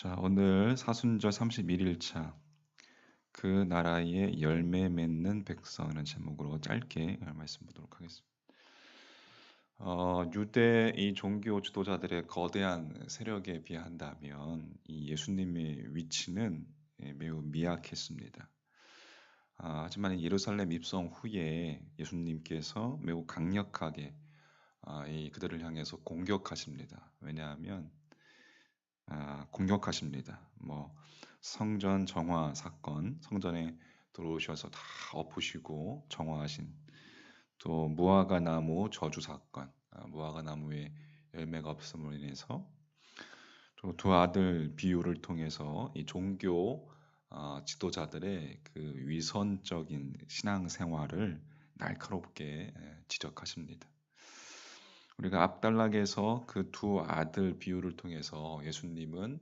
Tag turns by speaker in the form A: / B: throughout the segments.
A: 자, 오늘 사순절 31일 차 그 나라의 열매 맺는 백성이라는 제목으로 짧게 말씀 보도록 하겠습니다. 어, 유대 이 종교 지도자들의 거대한 세력에 비한다면 이 예수님의 위치는 예, 매우 미약했습니다. 아, 하지만 예루살렘 입성 후에 예수님께서 매우 강력하게 아, 이 그들을 향해서 공격하십니다. 왜냐하면 아, 공격하십니다. 뭐 성전 정화 사건, 성전에 들어오셔서 다 엎으시고 정화하신 또 무화과 나무 저주 사건, 아, 무화과 나무에 열매가 없음으로 인해서 또 두 아들 비유를 통해서 이 종교 어, 지도자들의 그 위선적인 신앙 생활을 날카롭게 지적하십니다. 우리가 앞달락에서 그 두 아들 비유를 통해서 예수님은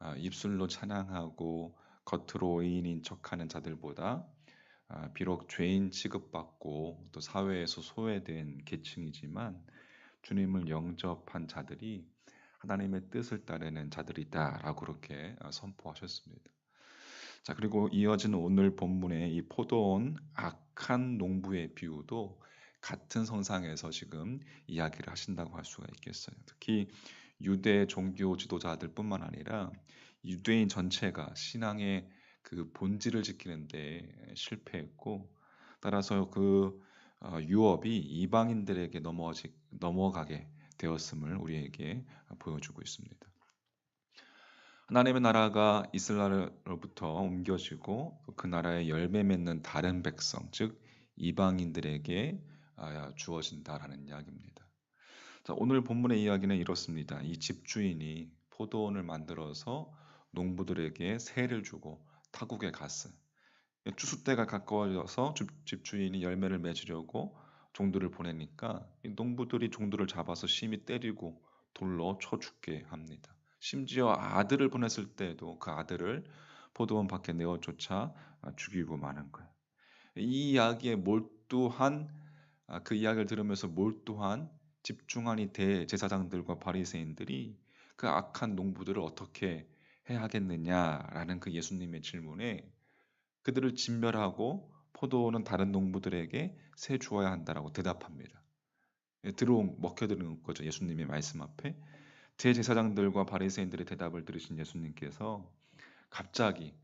A: 아, 입술로 찬양하고 겉으로 의인인 척하는 자들보다 아, 비록 죄인 취급받고 또 사회에서 소외된 계층이지만 주님을 영접한 자들이 하나님의 뜻을 따르는 자들이다라고 그렇게 아, 선포하셨습니다. 자 그리고 이어지는 오늘 본문의 이 포도원 악한 농부의 비유도 같은 선상에서 지금 이야기를 하신다고 할 수가 있겠어요. 특히 유대 종교 지도자들뿐만 아니라 유대인 전체가 신앙의 그 본질을 지키는데 실패했고 따라서 그 어, 유업이 이방인들에게 넘어지, 넘어가게 되었음을 우리에게 보여주고 있습니다. 하나님의 나라가 이스라엘로부터 옮겨지고 그 나라의 열매 맺는 다른 백성, 즉 이방인들에게 주어진다라는 이야기입니다. 자, 오늘 본문의 이야기는 이렇습니다. 이 집주인이 포도원을 만들어서 농부들에게 세를 주고 타국에 갔어요. 추수 때가 가까워져서 집 주인이 열매를 맺으려고 종들을 보내니까 농부들이 종들을 잡아서 심히 때리고 돌로 쳐 죽게 합니다. 심지어 아들을 보냈을 때도 그 아들을 포도원 밖에 내어쫓아 죽이고 마는 거예요. 이 이야기에 몰두한 아, 그 이야기를 들으면서 몰두한 집중한 이 대제사장들과 바리새인들이 그 악한 농부들을 어떻게 해야 하겠느냐라는 그 예수님의 질문에 그들을 진멸하고 포도는 다른 농부들에게 세 주어야 한다라고 대답합니다. 예, 들어온 먹혀드는 거죠. 예수님의 말씀 앞에 대제사장들과 바리새인들의 대답을 들으신 예수님께서 갑자기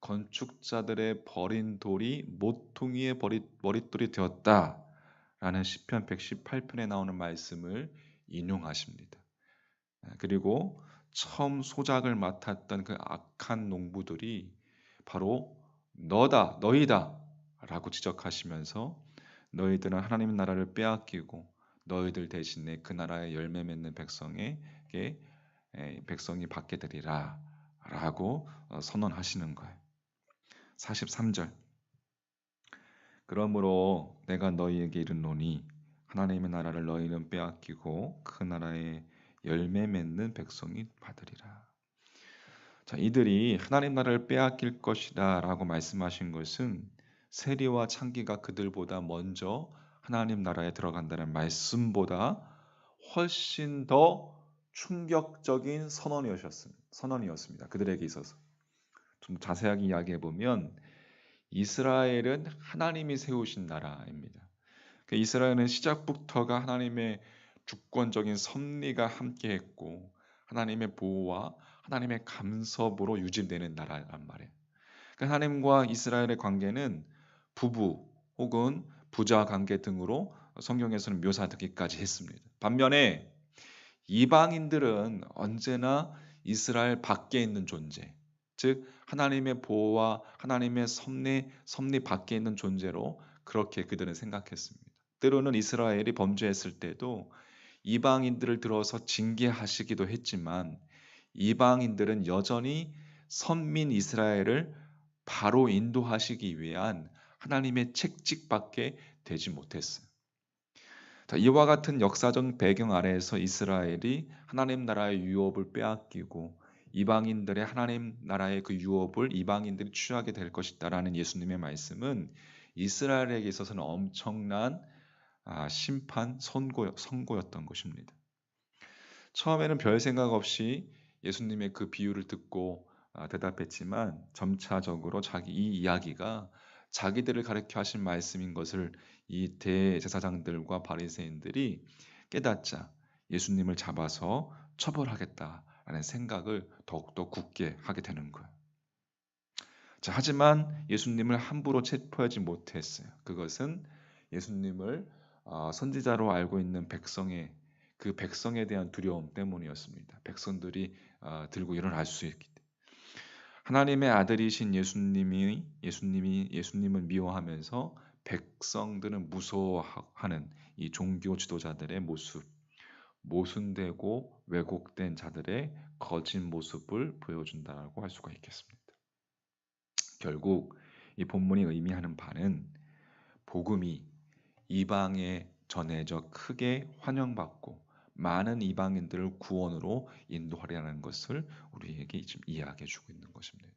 A: 건축자들의 버린 돌이 모퉁이의 머릿돌이 되었다. 라는 시편 118편에 나오는 말씀을 인용하십니다. 아, 그리고 처음 소작을 맡았던 그 악한 농부들이 바로 너다, 너희다 라고 지적하시면서 너희들은 하나님의 나라를 빼앗기고 너희들 대신에 그 나라의 열매 맺는 백성에게 백성이 받게 되리라 라고 어, 선언하시는 거예요. 43절 그러므로 내가 너희에게 이르노니 하나님의 나라를 너희는 빼앗기고 그 나라의 열매 맺는 백성이 받으리라. 자, 이들이 하나님 나라를 빼앗길 것이다라고 말씀하신 것은 세리와 창기가 그들보다 먼저 하나님 나라에 들어간다는 말씀보다 훨씬 더 충격적인 선언이었습니다. 그들에게 있어서 좀 자세하게 이야기해 보면 이스라엘은 하나님이 세우신 나라입니다. 그 이스라엘은 시작부터가 하나님의 주권적인 섭리가 함께했고 하나님의 보호와 하나님의 감섭으로 유지되는 나라란 말이에요. 그 하나님과 이스라엘의 관계는 부부 혹은 부자 관계 등으로 성경에서는 묘사되기까지 했습니다. 반면에 이방인들은 언제나 이스라엘 밖에 있는 존재, 즉 하나님의 보호와 하나님의 섭리 섭리 밖에 있는 존재로 그렇게 그들은 생각했습니다. 때로는 이스라엘이 범죄했을 때도 이방인들을 들어서 징계하시기도 했지만 이방인들은 여전히 선민 이스라엘을 바로 인도하시기 위한 하나님의 책직밖에 되지 못했어요. 자, 이와 같은 역사적 배경 아래에서 이스라엘이 하나님 나라의 유업을 빼앗기고 이방인들의 하나님 나라의 그 유업을 이방인들이 취하게 될 것이다라는 예수님의 말씀은 이스라엘에게 있어서는 엄청난 아, 심판 선고, 선고였던 것입니다. 처음에는 별 생각 없이 예수님의 그 비유를 듣고 아, 대답했지만 점차적으로 자기 이 이야기가 자기들을 가르쳐 하신 말씀인 것을 이 대제사장들과 바리새인들이 깨닫자 예수님을 잡아서 처벌하겠다 라는 생각을 더욱더 굳게 하게 되는 거예요. 자, 하지만 예수님을 함부로 체포하지 못했어요. 그것은 예수님을 어, 선지자로 알고 있는 백성의 그 백성에 대한 두려움 때문이었습니다. 백성들이 어, 들고 일어날 수 있기 때문에. 하나님의 아들이신 예수님이 예수님이 예수님을 미워하면서 백성들은 무서워하는 이 종교 지도자들의 모습, 모순되고 왜곡된 자들의 거짓 모습을 보여준다고 할 수가 있겠습니다. 결국 이 본문이 의미하는 바는 복음이 이방에 전해져 크게 환영받고 많은 이방인들을 구원으로 인도하려는 것을 우리에게 지금 이야기해 주고 있는 것입니다.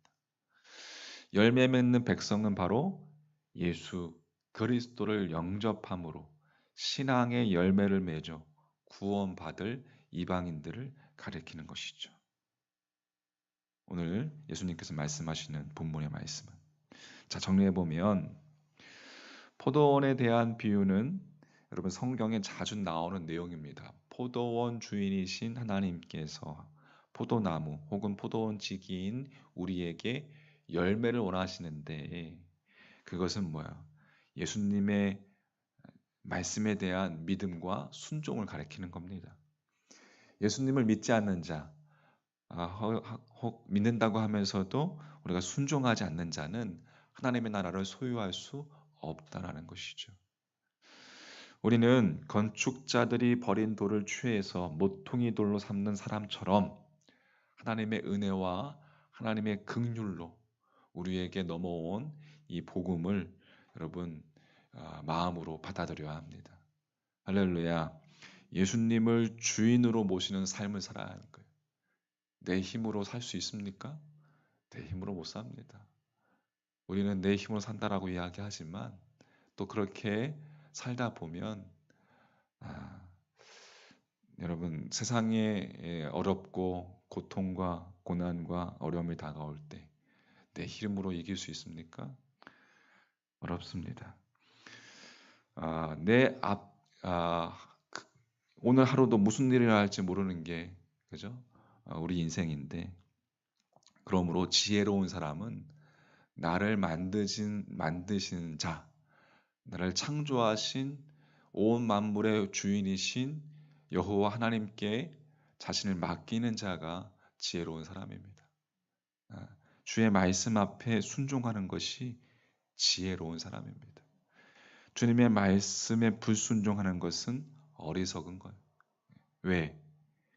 A: 열매 맺는 백성은 바로 예수 그리스도를 영접함으로 신앙의 열매를 맺어 구원받을 이방인들을 가리키는 것이죠. 오늘 예수님께서 말씀하시는 본문의 말씀은 자 정리해 보면 포도원에 대한 비유는 여러분 성경에 자주 나오는 내용입니다. 포도원 주인이신 하나님께서 포도나무 혹은 포도원 지기인 우리에게 열매를 원하시는데 그것은 뭐야? 예수님의 말씀에 대한 믿음과 순종을 가리키는 겁니다. 예수님을 믿지 않는 자, 아, 혹 믿는다고 하면서도 우리가 순종하지 않는 자는 하나님의 나라를 소유할 수 없다라는 것이죠. 우리는 건축자들이 버린 돌을 취해서 모퉁이 돌로 삼는 사람처럼 하나님의 은혜와 하나님의 긍휼로 우리에게 넘어온 이 복음을 여러분 아, 마음으로 받아들여야 합니다. 할렐루야. 예수님을 주인으로 모시는 삶을 살아야 하는 거예요. 내 힘으로 살 수 있습니까? 내 힘으로 못 삽니다. 우리는 내 힘으로 산다라고 이야기하지만 또 그렇게 살다 보면 아, 여러분 세상에 어렵고 고통과 고난과 어려움이 다가올 때 내 힘으로 이길 수 있습니까? 어렵습니다. 아, 내 앞, 아, 그, 오늘 하루도 무슨 일이 날지 모르는 게 그죠? 아, 우리 인생인데 그러므로 지혜로운 사람은 나를 만드신 만드신 자, 나를 창조하신 온 만물의 주인이신 여호와 하나님께 자신을 맡기는 자가 지혜로운 사람입니다. 아, 주의 말씀 앞에 순종하는 것이 지혜로운 사람입니다. 주님의 말씀에 불순종하는 것은 어리석은 거예요. 왜?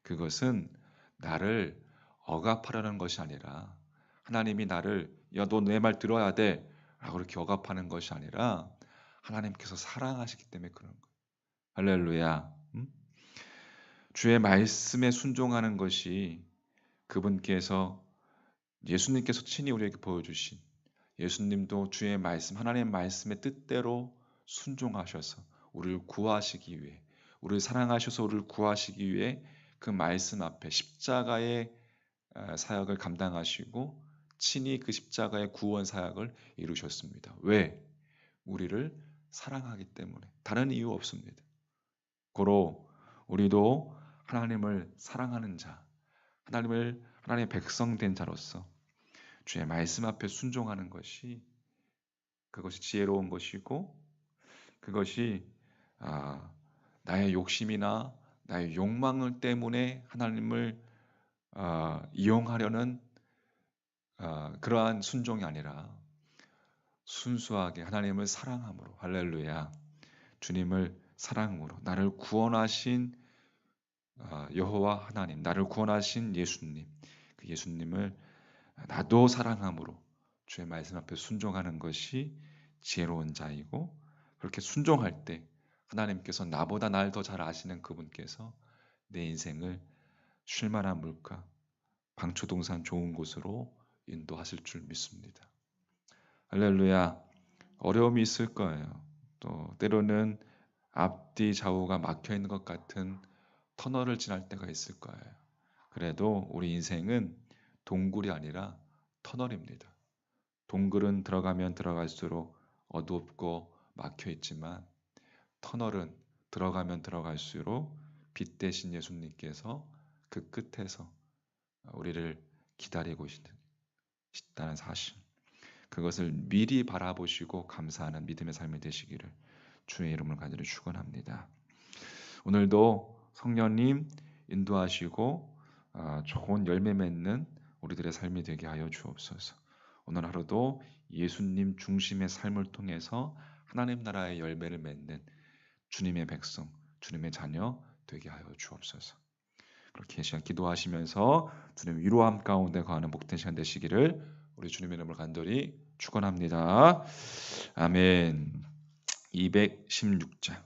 A: 그것은 나를 억압하려는 것이 아니라 하나님이 나를 야 너 내 말 들어야 돼 라고 그렇게 억압하는 것이 아니라 하나님께서 사랑하시기 때문에 그런 거예요. 할렐루야. 음? 주의 말씀에 순종하는 것이 그분께서 예수님께서 친히 우리에게 보여주신 예수님도 주의 말씀 하나님의 말씀의 뜻대로 순종하셔서 우리를 구하시기 위해 우리를 사랑하셔서 우리를 구하시기 위해 그 말씀 앞에 십자가의 사역을 감당하시고 친히 그 십자가의 구원 사역을 이루셨습니다. 왜? 우리를 사랑하기 때문에 다른 이유 없습니다. 고로 우리도 하나님을 사랑하는 자, 하나님을 하나님의 백성 된 자로서 주의 말씀 앞에 순종하는 것이 그것이 지혜로운 것이고 그것이 아, 나의 욕심이나 나의 욕망을 때문에 하나님을 아, 이용하려는 아, 그러한 순종이 아니라 순수하게 하나님을 사랑함으로 할렐루야 주님을 사랑으로 나를 구원하신 아, 여호와 하나님 나를 구원하신 예수님 그 예수님을 나도 사랑함으로 주의 말씀 앞에 순종하는 것이 지혜로운 자이고 그렇게 순종할 때 하나님께서 나보다 날 더 잘 아시는 그분께서 내 인생을 쉴만한 물가, 방초동산 좋은 곳으로 인도하실 줄 믿습니다. 할렐루야. 어려움이 있을 거예요. 또 때로는 앞뒤 좌우가 막혀 있는 것 같은 터널을 지날 때가 있을 거예요. 그래도 우리 인생은 동굴이 아니라 터널입니다. 동굴은 들어가면 들어갈수록 어둡고 막혀 있지만 터널은 들어가면 들어갈수록 빛 대신 예수님께서 그 끝에서 우리를 기다리고 있다는 사실. 그것을 미리 바라보시고 감사하는 믿음의 삶이 되시기를 주의 이름을 간절히 축원합니다. 오늘도 성령님 인도하시고 아, 좋은 열매 맺는 우리들의 삶이 되게 하여 주옵소서. 오늘 하루도 예수님 중심의 삶을 통해서 하나님 나라의 열매를 맺는 주님의 백성, 주님의 자녀 되게 하여 주옵소서. 그렇게 시간 기도하시면서 주님 위로함 가운데 거하는 복된 시간 되시기를 우리 주님의 이름을 간절히 축원합니다. 아멘. 216장